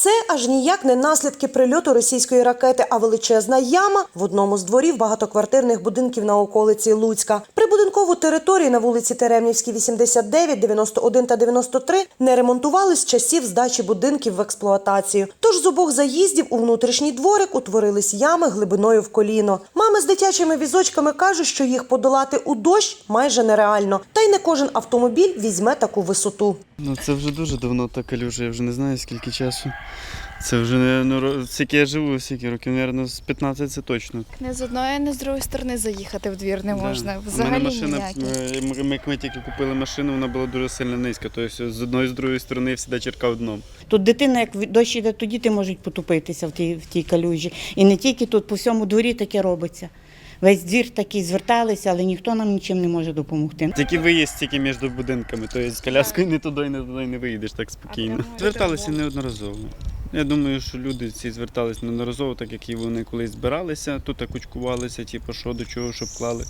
Це аж ніяк не наслідки прильоту російської ракети, а величезна яма в одному з дворів багатоквартирних будинків на околиці Луцька. Прибудинкову територію на вулиці Теремнівській, 89, 91 та 93 не ремонтували з часів здачі будинків в експлуатацію. Тож з обох заїздів у внутрішній дворик утворились ями глибиною в коліно. Мами з дитячими візочками кажуть, що їх подолати у дощ майже нереально. Та й не кожен автомобіль візьме таку висоту. Ну це вже дуже давно та калюжа, я вже не знаю скільки часу. Це вже не ну, скільки я живу, скільки років, мабуть, з 15 це точно. Не з одної, не з другої сторони заїхати в двір не Да. можна. У мене Взагалі машина, ніякі. е, ми, ми, ми тільки купили машину, вона була дуже сильно низька. Тобто з одної з другої сторони завжди черкав дном. Тут дитина, як в- дощ іде, то діти можуть потупитися в тій, в тій калюжі. І не тільки тут, по всьому дворі таке робиться. Весь двір такий зверталися, але ніхто нам нічим не може допомогти. Тільки виїзд тільки між будинками, тобто з коляскою не туди, не туди не виїдеш так спокійно. Зверталися неодноразово. Я думаю, що люди ці зверталися неодноразово, так як і вони колись збиралися, тут кучкувалися, типу, що до чого, щоб клали.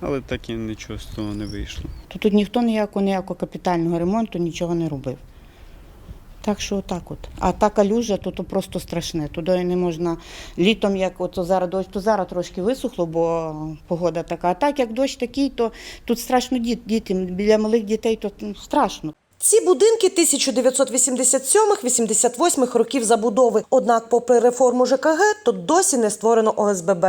Але так і нічого з того не вийшло. То тут ніхто ніякого ніякого капітального ремонту нічого не робив. Так що отак от. А та калюжа, то, то просто страшне. Туди не можна літом, як от зараз дощ, то зараз трошки висохло, бо погода така. А так як дощ такий, то тут страшно діт, діти. Біля малих дітей то страшно. Ці будинки 1987-88 років забудови. Однак, попри реформу ЖКГ, тут досі не створено ОСББ.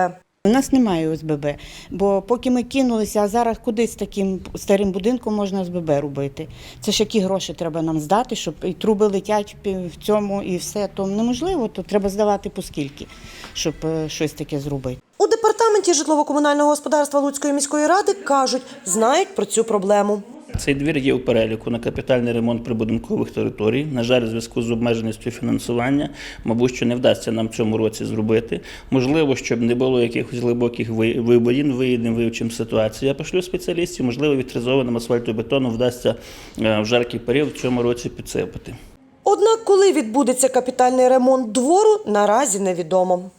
У нас немає ОСББ, бо поки ми кинулися, а зараз куди з таким старим будинком можна ОСББ робити? Це ж які гроші треба нам здати, щоб і труби летять в цьому і все. То неможливо, то треба здавати по скільки, щоб е, щось таке зробити. У департаменті житлово-комунального господарства Луцької міської ради кажуть, знають про цю проблему. Цей двір є у переліку на капітальний ремонт прибудинкових територій. На жаль, у зв'язку з обмеженістю фінансування, мабуть, що не вдасться нам в цьому році зробити. Можливо, щоб не було якихось глибоких ви- вибоїн, виїдемо, вивчимо ситуацію. Я пошлю спеціалістів, можливо, відфрезованим асфальтобетоном вдасться е, в жаркий період в цьому році підсипати. Однак, коли відбудеться капітальний ремонт двору, наразі невідомо.